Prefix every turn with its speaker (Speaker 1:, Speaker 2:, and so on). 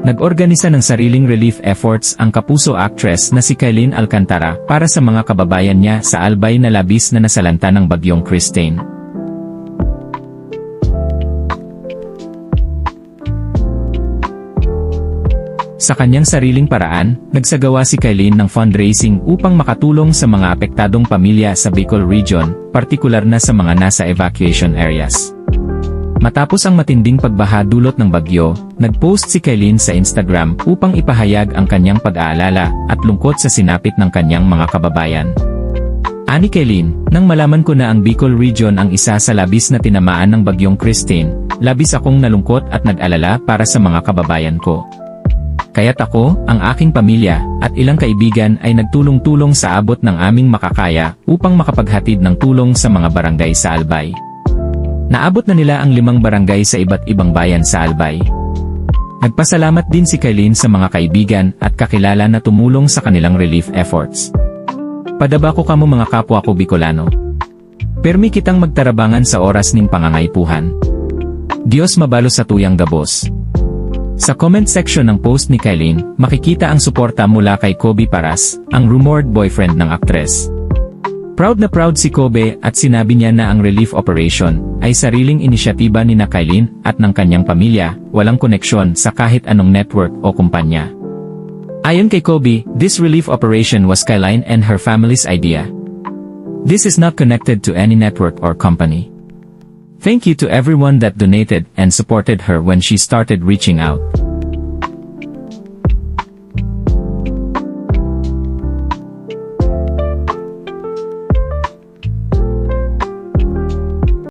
Speaker 1: Nag-organisa ng sariling relief efforts ang kapuso actress na si Kailin Alcantara para sa mga kababayan niya sa Albay na labis na nasalanta ng bagyong Christine. Sa kanyang sariling paraan, nagsagawa si Kailin ng fundraising upang makatulong sa mga apektadong pamilya sa Bicol Region, partikular na sa mga nasa evacuation areas. Matapos ang matinding pagbaha dulot ng bagyo, nagpost si Kailin sa Instagram upang ipahayag ang kanyang pag-aalala at lungkot sa sinapit ng kanyang mga kababayan. Ani Kailin, nang malaman ko na ang Bicol Region ang isa sa labis na tinamaan ng bagyong Christine, labis akong nalungkot at nag-alala para sa mga kababayan ko. Kaya't ako, ang aking pamilya, at ilang kaibigan ay nagtulong-tulong sa abot ng aming makakaya upang makapaghatid ng tulong sa mga barangay sa Albay. Naabot na nila ang limang barangay sa iba't ibang bayan sa Albay. Nagpasalamat din si Kailin sa mga kaibigan at kakilala na tumulong sa kanilang relief efforts. Padaba ko kamo mga kapwa ko Bicolano. Permi kitang magtarabangan sa oras ning pangangaipuhan. Diyos mabalo sa tuyang gabos. Sa comment section ng post ni Kailin, makikita ang suporta mula kay Kobe Paras, ang rumored boyfriend ng aktres. Proud na proud si Kobe at sinabi niya na ang relief operation ay sariling inisyatiba ni na Kailin at ng kanyang pamilya, walang koneksyon sa kahit anong network o kumpanya. Ayon kay Kobe, this relief operation was Kailine and her family's idea. This is not connected to any network or company. Thank you to everyone that donated and supported her when she started reaching out.